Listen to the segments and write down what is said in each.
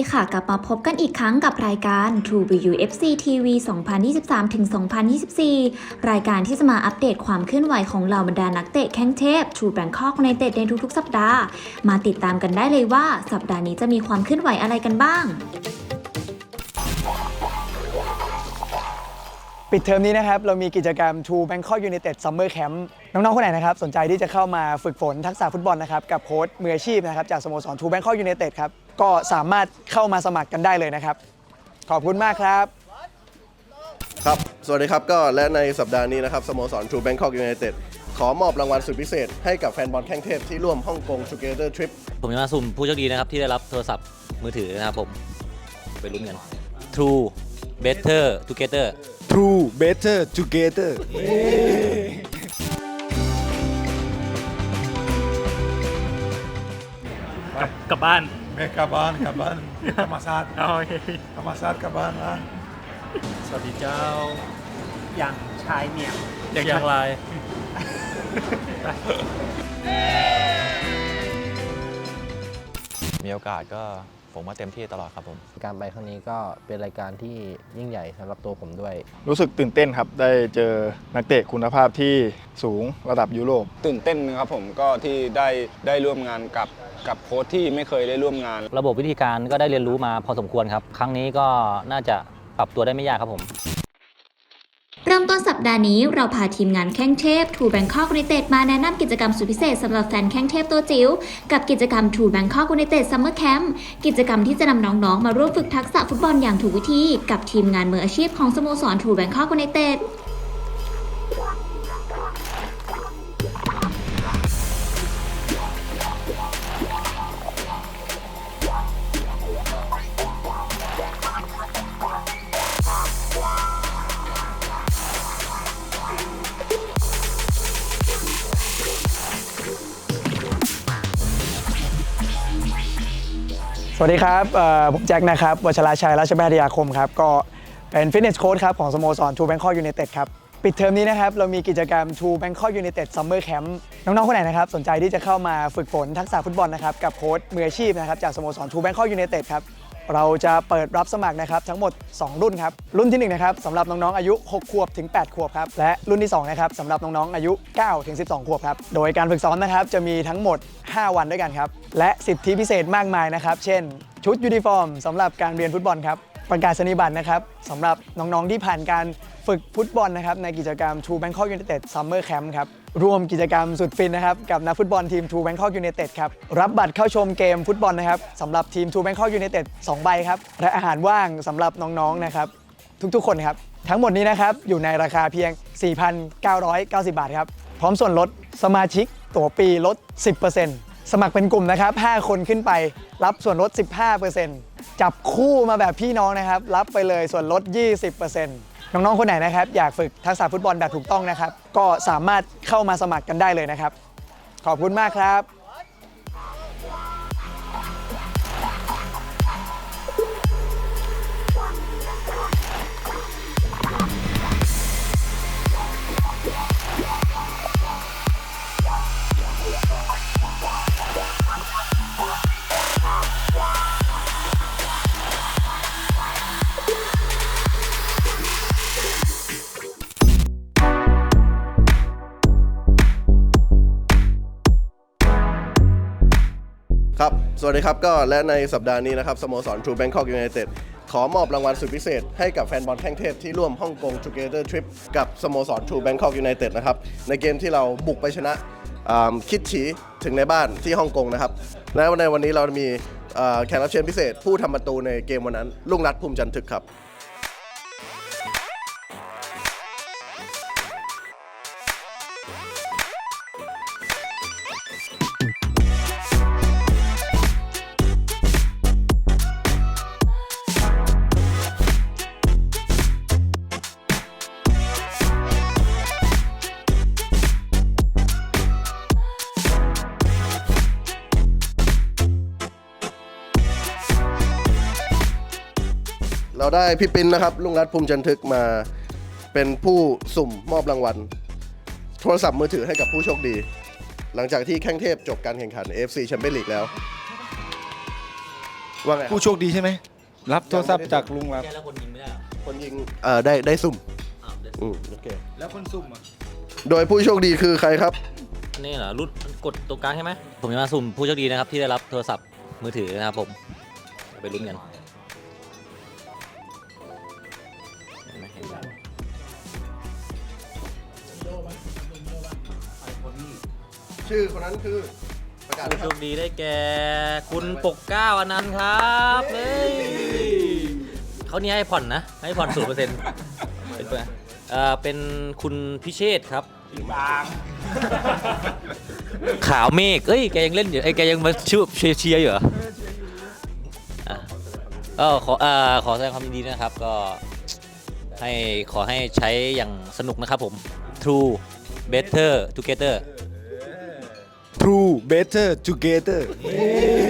ดีค่ะ กลับมาพบกันอีกครั้งกับรายการ True View FC TV 2023-2024 รายการที่จะมาอัปเดตความเคลื่อนไหวของเหล่าบรรดานักเตะแข้งเทพ True Bangkok ในเตะในทุกๆ สัปดาห์ มาติดตามกันได้เลยว่าสัปดาห์นี้จะมีความเคลื่อนไหวอะไรกันบ้าง ปิดเทอมนี้นะครับ เรามีกิจกรรม True Bangkok United Summer Camp น้อง ๆ คนไหนนะครับ สนใจที่จะเข้ามาฝึกฝนทักษะฟุตบอลนะครับ กับโค้ชมืออาชีพนะครับ จากสโมสร True Bangkok United ครับ ก็สามารถเข้ามาสมัครกันได้เลยนะครับ ขอบคุณมากครับ ครับ สวัสดีครับ ก็และในสัปดาห์นี้นะครับสโมสร True Bangkok United ขอมอบรางวัลสุดพิเศษ ให้กับแฟนบอลแข้งเทพที่ร่วมฮ่องกง Together Trip ผมจะมาสุ่มผู้โชคดีนะครับที่ได้รับโทรศัพท์มือถือนะครับผมไปลุ้นกัน True Better Together True Better Together กลับบ้านไม่กลับบ้านกลับบ้านธรรมศาสตร์เอาโอเค ธรรมศาสตร์กลับบ้านนะสวัสดีเจ้าอย่างชายเมียงเชียงราย มีโอกาสก็ ผมว่าเต็มที่ตลอดครับผม การไปครั้งนี้ก็เป็นรายการที่ยิ่งใหญ่สำหรับตัวผมด้วย รู้สึกตื่นเต้นครับ ได้เจอนักเตะคุณภาพที่สูงระดับยุโรป ตื่นเต้นครับผมก็ที่ได้ได้ร่วมงานกับกับโค้ชที่ไม่เคยได้ร่วมงาน ระบบวิธีการก็ได้เรียนรู้มาพอสมควรครับ ครั้งนี้ก็น่าจะปรับตัวได้ไม่ยากครับผม เริ่มต้นสัปดาห์นี้เราพาทีมงานแข้งเทพ True Bangkok United มาแนะนำกิจกรรมสุดพิเศษสำหรับแฟนแข้งเทพตัวจิ๋วกับกิจกรรม True Bangkok United Summer Camp กิจกรรมที่จะนำน้องๆ มาร่วมฝึกทักษะฟุตบอลอย่างถูกวิธี กับทีมงานมืออาชีพของสโมสร True Bangkok United ส วัสดีครับผมแจ็คนะครับวัชราชัยราชบัณฑิยาคมครับ ก็เป็นฟิตเนสโค้ชครับ ของสโมสรทูแบงคอกยูเนเต็ดครับ ปิดเทอมนี้นะครับ เรามีกิจกรรม True Bangkok United Summer Camp น้อง ๆ คนไหนนะครับ สนใจที่จะเข้ามาฝึกฝนทักษะฟุตบอลนะครับ กับโค้ชมืออาชีพนะครับ จากสโมสรทูแบงคอกยูเนเต็ดครับ เราจะเปิดรับสมัครนะครับทั้งหมด 2 รุ่นครับ รุ่นที่1นะครับสำหรับน้องๆอายุ 6 ขวบถึง 8 ขวบครับ และรุ่นที่2นะครับสำหรับน้องๆอายุ 9 ถึง 12 ขวบครับ โดยการฝึกซ้อมนะครับจะมีทั้งหมด 5 วันด้วยกันครับ และสิทธิพิเศษมากมายนะครับ เช่น ชุดยูนิฟอร์มสำหรับการเรียนฟุตบอลครับ ประกาศนียบัตรนะครับสำหรับน้องๆที่ผ่านการฝึกฟุตบอลนะครับในกิจกรรม True Bangkok United Summer Camp ครับรวมกิจกรรมสุดฟินนะครับกับนักฟุตบอลทีม True Bangkok United ครับรับบัตรเข้าชมเกมฟุตบอลนะครับสำหรับทีม True Bangkok United 2 ใบครับและอาหารว่างสำหรับน้องๆนะครับทุกๆ คนครับทั้งหมดนี้นะครับอยู่ในราคาเพียง 4,990 บาทครับพร้อมส่วนลดสมาชิกตั๋วปีลด 10% สมัครเป็นกลุ่มนะครับ 5 คนขึ้นไปรับส่วนลด 15%จับคู่มาแบบพี่น้องนะครับ รับไปเลยส่วนลด 20%น้องๆ คนไหนนะครับ อยากฝึกทักษะฟุตบอลแบบถูกต้องนะครับ ก็สามารถเข้ามาสมัครกันได้เลยนะครับ ขอบคุณมากครับ ครับ สวัสดีครับก็และในสัปดาห์นี้นะครับสโมสร True Bangkok United ขอมอบรางวัลสุดพิเศษให้กับแฟนบอลแข้งเทพที่ร่วมฮ่องกง Together Trip กับสโมสร True Bangkok United นะครับ ในเกมที่เราบุกไปชนะคิดฉีถึงในบ้านที่ฮ่องกงนะครับ และในวันนี้เรามีแขกรับเชิญพิเศษ ผู้ทำประตูในเกมวันนั้นลุงรัตภูมิจันทึกครับ เราได้พี่ปิ้นนะครับลุงรัตน์ภูมิจันทึกมาเป็นผู้สุ่มมอบรางวัล โทรศัพท์มือถือให้กับผู้โชคดี หลังจากที่แข้งเทพจบการแข่งขัน AFC แชมเปี้ยนลีกแล้ว ว่าไงผู้โชคดีใช่ไหม รับโทรศัพท์จากลุงรับแค่แล้วคนยิงไม่ได้เหรอคนยิงเอ่อได้ได้สุ่มอ้าวเดี๋ยวอืมโอเคแล้วคนซุ่มอะ โดยผู้โชคดีคือใครครับนี่เหรอรุ่นกดตรงกลางใช่ไหมผมจะมาสุ่มผู้โชคดีนะครับที่ได้รับโทรศัพท์มือถือนะครับผมเดี๋ยวไปลุ้นกัน ชื่อคนนั้นคือประกาศผู้นะคโชรับคดีได้แก่ คุณปกเกล้าอนันต์ครับเฮ้ยเขานี่ให้ผ่อนนะ ให้ผ่อนศูนย์เปอร์เซ็นต์เป็นเพื่อนเอ่อเป็นคุณพิเชษครับขาวเมฆเอ้ย แกยังเล่นอยู่ไอ้ยแกยังมาชื่อเชียร์เชียร์อยู่เหรออะก็ขอเอ่อขอแสดงความยินดีด้วยนะครับ ก็ให้ขอให้ใช้อย่างสนุกนะครับผม True Better Together True Better Together ต่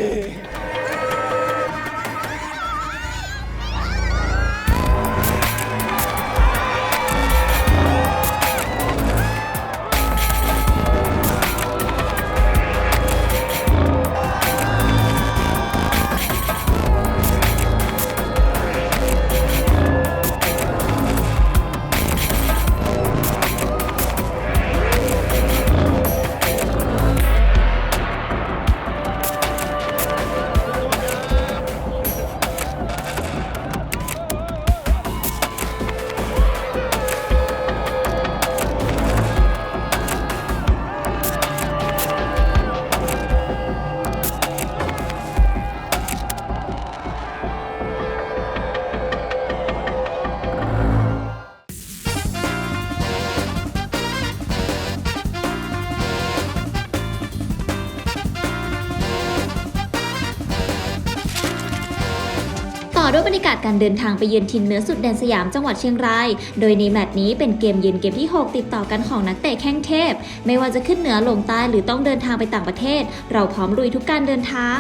ยบรรยากาศการเดินทางไปเยือนทินเหนือสุดแดนสยามจังหวัดเชียงราย โดยในแมตช์นี้เป็นเกมเยือนเกมที่ 6 ติดต่อกันของนักเตะแข้งเทพ ไม่ว่าจะขึ้นเหนือลงใต้หรือต้องเดินทางไปต่างประเทศ เราพร้อมลุยทุกการเดินทาง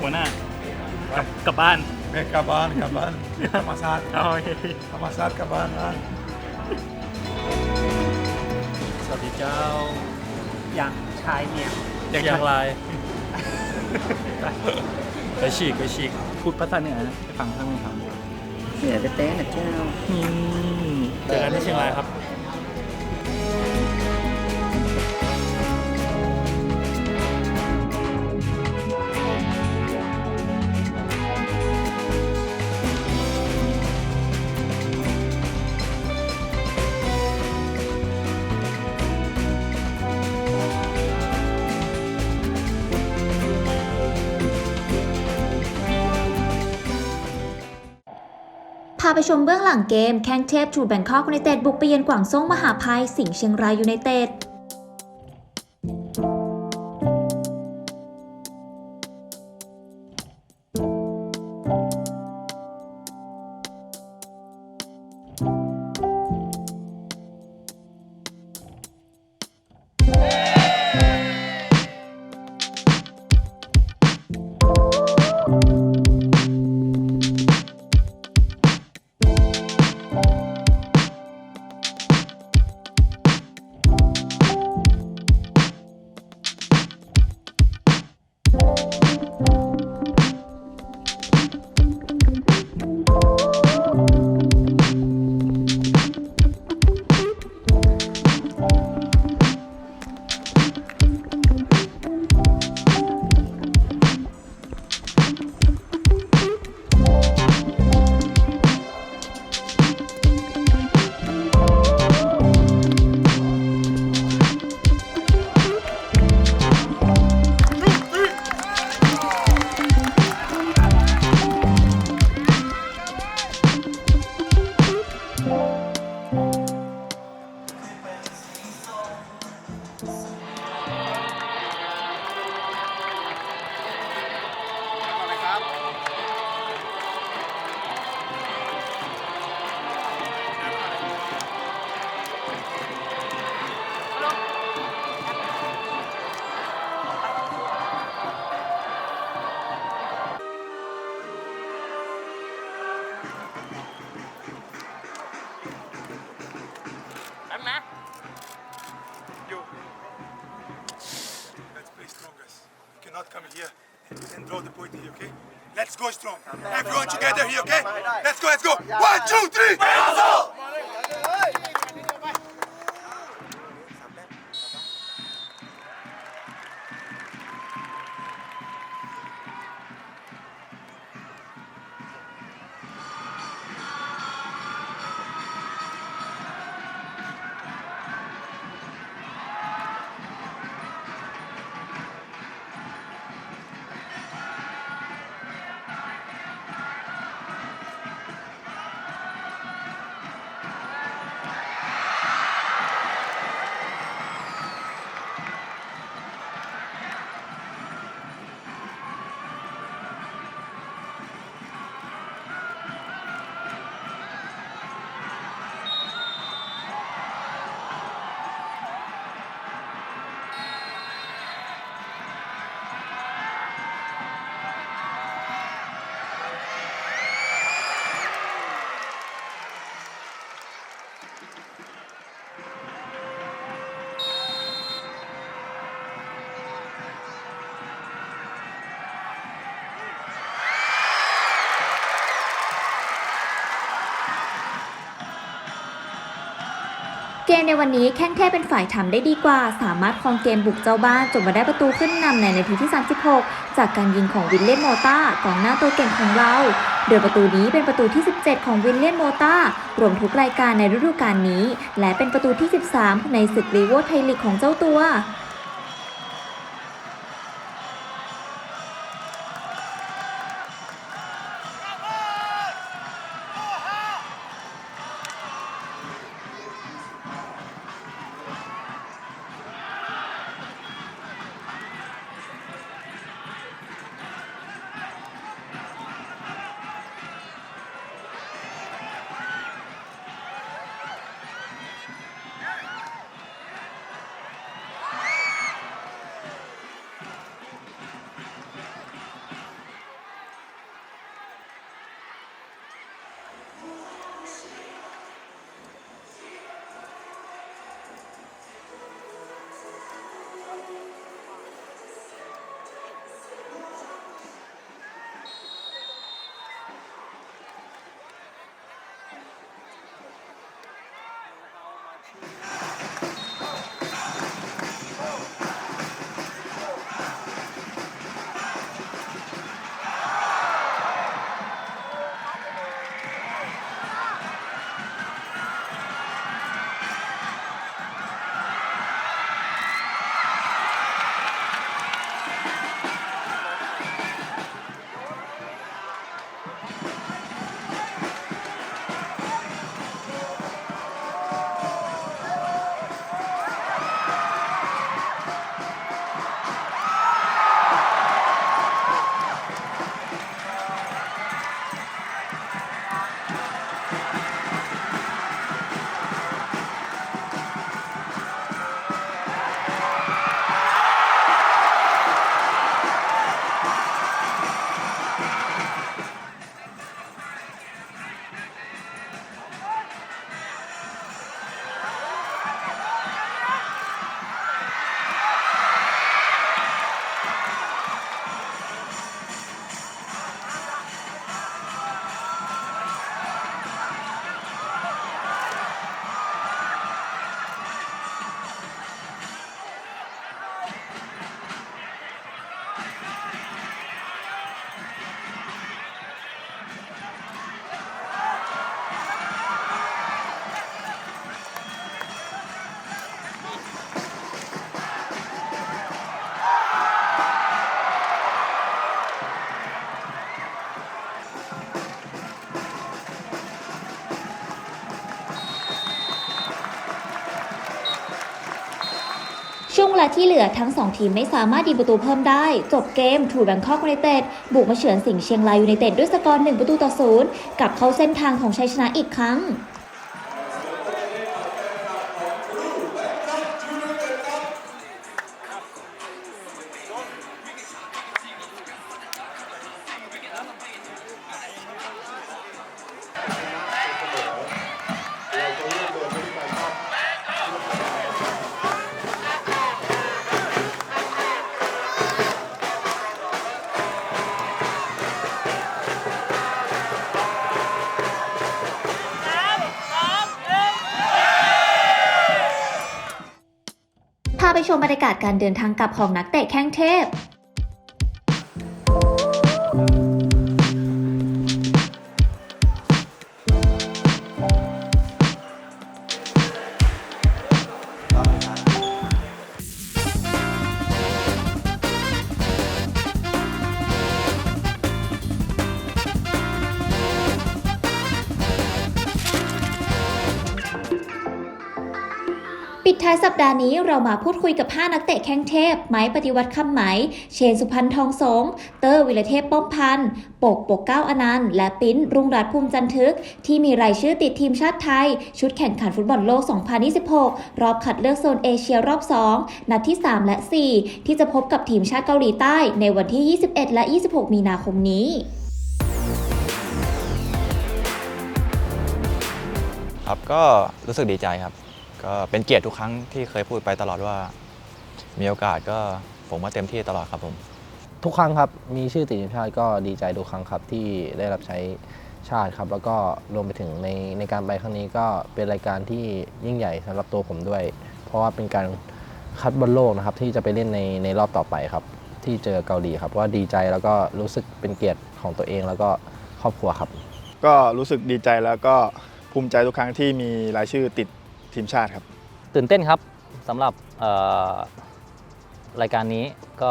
หัวหน้ากลับกลับบ้าน แม่กลับบ้านกลับบ้านธรรมศาสตร์เอาโอเคธรรมศาสตร์กลับบ้านนะสวัสดีเจ้าอย่างชายเมียมอยากอย่างไร ไปฉีกไปฉีกพูดภาษาเหนือให้ฟังทั้งคำเหนือแต่แต่นะเจ้าอืมเจอกันที่เชียงรายครับาไปชมเบื้องหลังเกมแข้งเทพทูแบงคอกยูไนเต็ดบุกไปเยือนกวางซ่งมหาภัยสิงห์เชียงรายยูไนเต็ด strong. Everyone together here, okay? Let's go, let's go. One, two, three. มในวันนี้แข้งเทพเป็นฝ่ายทำได้ดีกว่า สามารถครองเกมบุกเจ้าบ้านจนมาได้ประตูขึ้นนำในนาทีที่ 36 จากการยิงของวินเลียนโมต้ากองหน้าตัวเก่งของเรา โดยประตูนี้เป็นประตูที่ 17 ของวินเลียนโมต้ารวมทุกรายการในฤดูกาลนี้ และเป็นประตูที่ 13 ในศึกลีโวไทยลีกของเจ้าตัว ช่วงเวลาที่เหลือทั้ง 2 ทีมไม่สามารถยิงประตูเพิ่มได้ จบเกมถูแบงคอกยูไนเต็ดบุกมาเฉือนสิงห์เชียงรายยูไนเต็ดด้วยสกอร์1ประตูต่อศูนย์กลับเข้าเส้นทางของชัยชนะอีกครั้ง ไปชมบรรยากาศการเดินทางกลับของนักเตะแข้งเทพ ปดาห์นี้เรามาพูดคุยกับ 5 นักเตะแข้งเทพ ไม้ปฏิวัติคำไหม เชนสุพันธ์ทองสง เตอร์วิลเทพป้อมพันธ์ปกปกเก้าอนันต์ และปิ้นรุ่งรัตน์ภูมิจันทึก ที่มีรายชื่อติดทีมชาติไทย ชุดแข่งขันฟุตบอลโลก 2026 รอบคัดเลือกโซนเอเชียรอบ 2 นัดที่ 3 และ 4 ที่จะพบกับทีมชาติเกาหลีใต้ในวันที่ 21 และ 26 มีนาคมนี้ครับก็รู้สึกดีใจครับ ก็เป็นเกียรติทุกครั้งที่เคยพูดไปตลอดว่า มีโอกาสก็ผมว่าเต็มที่ตลอดครับผม ทุกครั้งครับ มีชื่อติดทีมชาติก็ดีใจทุกครั้งครับที่ได้รับใช้ชาติครับ แล้วก็รวมไปถึงในในการไปครั้งนี้ก็เป็นรายการที่ยิ่งใหญ่สำหรับตัวผมด้วย เพราะว่าเป็นการคัดบอลโลกนะครับที่จะไปเล่นในในรอบต่อไปครับ ที่เจอเกาหลีครับว่าดีใจแล้วก็รู้สึกเป็นเกียรติของตัวเองแล้วก็ครอบครัวครับ ก็รู้สึกดีใจแล้วก็ภูมิใจทุกครั้งที่มีรายชื่อติด ทีมชาติครับ ตื่นเต้นครับสำหรับเอ่อรายการนี้ก็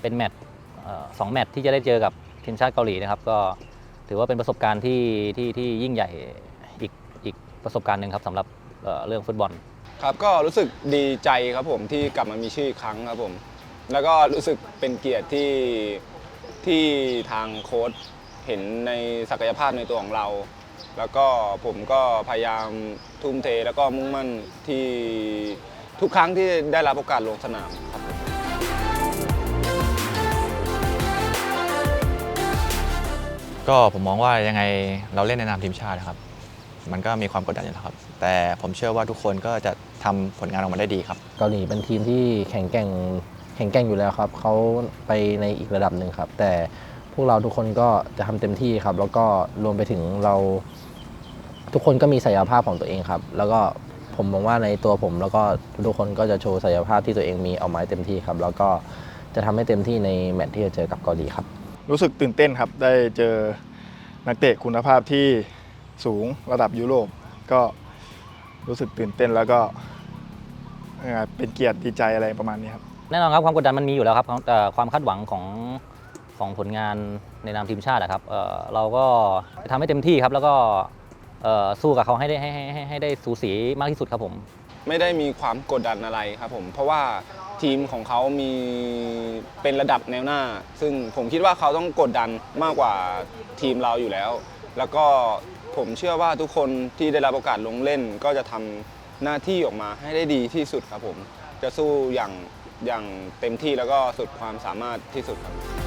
เป็นแมตช์เอ่อสองแมตช์ที่จะได้เจอกับทีมชาติเกาหลีนะครับ ก็ถือว่าเป็นประสบการณ์ที่ที่ที่ยิ่งใหญ่อีกอีกประสบการณ์หนึ่งครับสำหรับเอ่อเรื่องฟุตบอลครับก็รู้สึกดีใจครับผมที่กลับมามีชื่ออีกครั้งครับผมแล้วก็รู้สึกเป็นเกียรติที่ที่ทางโค้ชเห็นในศักยภาพในตัวของเรา แล้วก็ผมก็พยายามทุ่มเทแล้วก็มุ่งมั่นที่ทุกครั้งที่ได้รับโอกาสลงสนามครับผมก็ผมมองว่ายังไงเราเล่นในนามทีมชาตินะครับ มันก็มีความกดดันอยู่แล้วครับ แต่ผมเชื่อว่าทุกคนก็จะทำผลงานออกมาได้ดีครับ เกาหลีเป็นทีมที่แข็งแกร่งแข็งแกร่งอยู่แล้วครับเขาไปในอีกระดับหนึ่งครับ แต่ พวกเราทุกคนก็จะทำเต็มที่ครับ แล้วก็รวมไปถึงเราทุกคนก็มีศักยภาพของตัวเองครับ แล้วก็ผมมองว่าในตัวผม แล้วก็ทุกคนก็จะโชว์ศักยภาพที่ตัวเองมีเอาไมาให้เต็มที่ครับ แล้วก็จะทำให้เต็มที่ในแมตช์ที่จะเจอกับเกาหลีครับ รู้สึกตื่นเต้นครับ ได้เจอนักเตะคุณภาพที่สูงระดับยุโรปก็รู้สึกตื่นเต้นแล้วก็เอ่อเป็นเกียรติดีใจอะไรประมาณนี้ครับแน่นอนครับความกดดันมันมีอยู่แล้วครับแต่ความคาดหวังของ ของผลงานในนามทีมชาติอะครับเอ่อเราก็จะทำให้เต็มที่ครับ แล้วก็เอ่อสู้กับเขาให้ได้ให้ให้ให้ให้ได้สูสีมากที่สุดครับผม ไม่ได้มีความกดดันอะไรครับผม เพราะว่าทีมของเขามีเป็นระดับแนวหน้า ซึ่งผมคิดว่าเขาต้องกดดันมากกว่าทีมเราอยู่แล้ว แล้วก็ผมเชื่อว่าทุกคนที่ได้รับโอกาสลงเล่น ก็จะทำหน้าที่ออกมาให้ได้ดีที่สุดครับผม จะสู้อย่างอย่างเต็มที่แล้วก็สุดความสามารถที่สุดครับ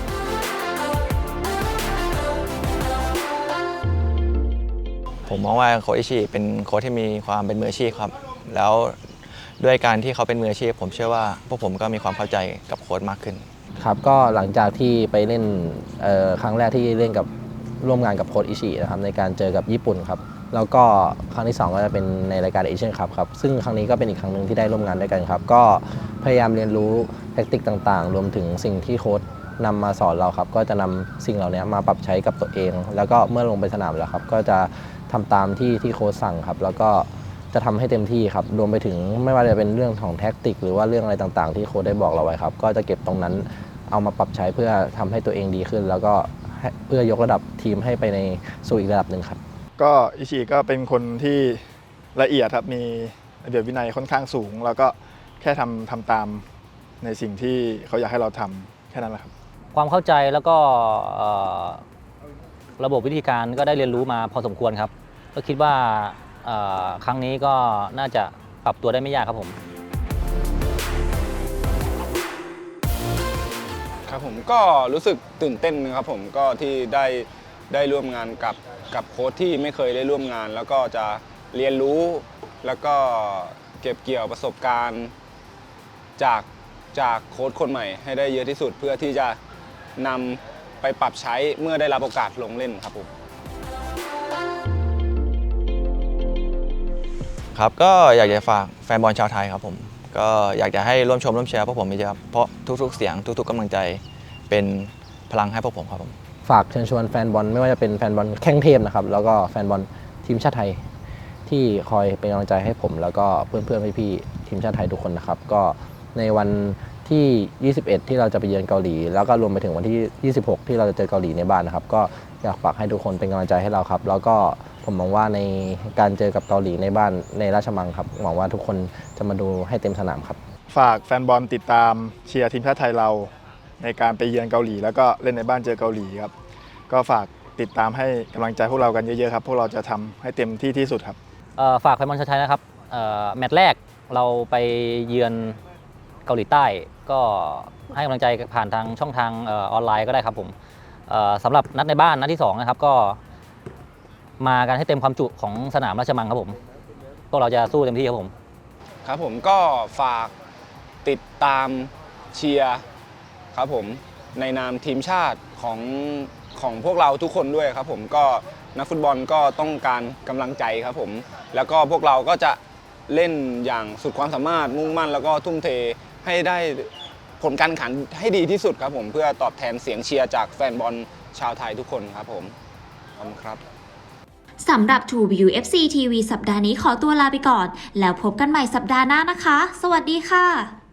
ผมมองว่าโค้ชอิชิเป็นโค้ชที่มีความเป็นมืออาชีพครับ แล้วด้วยการที่เขาเป็นมืออาชีพ ผมเชื่อว่าพวกผมก็มีความเข้าใจกับโค้ชมากขึ้น ครับก็หลังจากที่ไปเล่นครั้งแรกที่เล่นกับร่วมงานกับโค้ชอิชินะครับในการเจอกับญี่ปุ่นครับแล้วก็ครั้งที่ 2 ก็จะเป็นในรายการเอเชียนคัพครับซึ่งครั้งนี้ก็เป็นอีกครั้งหนึ่งที่ได้ร่วมงานด้วยกันครับ ก็พยายามเรียนรู้แทคติกต่างๆ รวมถึงสิ่งที่โค้ชนำมาสอนเราครับ ก็จะนำสิ่งเหล่านี้มาปรับใช้กับตัวเอง แล้วก็เมื่อลงไปสนามแล้วครับ ก็จะ ทำตามที่ที่โค้ชสั่งครับ แล้วก็จะทำให้เต็มที่ครับ รวมไปถึงไม่ว่าจะเป็นเรื่องของแท็กติก หรือว่าเรื่องอะไรต่างๆ ที่โค้ชได้บอกเราไว้ครับ ก็จะเก็บตรงนั้นเอามาปรับใช้เพื่อทำให้ตัวเองดีขึ้น แล้วก็ให้เพื่อยกระดับทีมให้ไปในสู่อีกระดับหนึ่งครับ ก็อิชิก็เป็นคนที่ละเอียดครับมีระเบียบวินัยค่อนข้างสูง แล้วก็แค่ทำทำตามในสิ่งที่เขาอยากให้เราทำแค่นั้นแหละครับ ความเข้าใจแล้วก็เอ่อระบบวิธีการก็ได้เรียนรู้มาพอสมควรครับ ก็คิดว่าครั้งนี้ก็น่าจะปรับตัวได้ไม่ยากครับผม ครับผมก็รู้สึกตื่นเต้นนะครับผมก็ที่ได้ได้ร่วมงานกับกับโค้ชที่ไม่เคยได้ร่วมงาน แล้วก็จะเรียนรู้แล้วก็เก็บเกี่ยวประสบการณ์ จากจากโค้ชคนใหม่ให้ได้เยอะที่สุดเพื่อที่จะนำไปปรับใช้เมื่อได้รับโอกาสลงเล่นครับผม ครับก็อยากจะฝากแฟนบอลชาวไทยครับผม ก็อยากจะให้ร่วมชมร่วมเชียร์พวกผมเยอะครับเพราะทุกๆ เสียงทุก ๆกำลังใจเป็นพลังให้พวกผมครับผมฝากเชิญชวนแฟนบอลไม่ว่าจะเป็นแฟนบอลแข้งเทพนะครับแล้วก็แฟนบอลทีมชาติไทยที่คอยเป็นกำลังใจให้ผม แล้วก็เพื่อนๆพี่ๆทีมชาติไทยทุกคนนะครับ ก็ในวันที่ 21 ที่เราจะไปเยือนเกาหลี แล้วก็รวมไปถึงวันที่ 26 ที่เราจะเจอเกาหลีในบ้านนะครับ ก็อยากฝากให้ทุกคนเป็นกำลังใจให้เราครับ แล้วก็ ผมมองว่าในการเจอกับเกาหลีในบ้านในราชมังครับหวังว่าทุกคนจะมาดูให้เต็มสนามครับ ฝากแฟนบอลติดตามเชียร์ทีมชาติไทยเรา ในการไปเยือนเกาหลี แล้วก็เล่นในบ้านเจอเกาหลีครับ ก็ฝากติดตามให้กำลังใจพวกเรากันเยอะๆครับ พวกเราจะทำให้เต็มที่ที่สุดครับ เอ่อฝากแฟนบอลชาวไทยนะครับเอ่อแมตช์แรกเราไปเยือนเกาหลีใต้ ก็ให้กำลังใจผ่านทางช่องทางเออออนไลน์ก็ได้ครับผมเอ่อสำหรับนัดในบ้านนัดที่2นะครับก็ มากันให้เต็มความจุของสนามราชมังครับผมพวกเราจะสู้เต็มที่ครับผม ครับผมก็ฝากติดตามเชียร์ครับผมในนามทีมชาติของของพวกเราทุกคนด้วยครับผมก็นักฟุตบอลก็ต้องการกำลังใจครับผม แล้วก็พวกเราก็จะเล่นอย่างสุดความสามารถมุ่งมั่น แล้วก็ทุ่มเทให้ได้ผลการแข่งขันให้ดีที่สุดครับผมเพื่อตอบแทนเสียงเชียร์จากแฟนบอลชาวไทยทุกคนครับผมขอบคุณครับ สำหรับ True View FC TV สัปดาห์นี้ขอตัวลาไปก่อน แล้วพบกันใหม่สัปดาห์หน้านะคะ สวัสดีค่ะ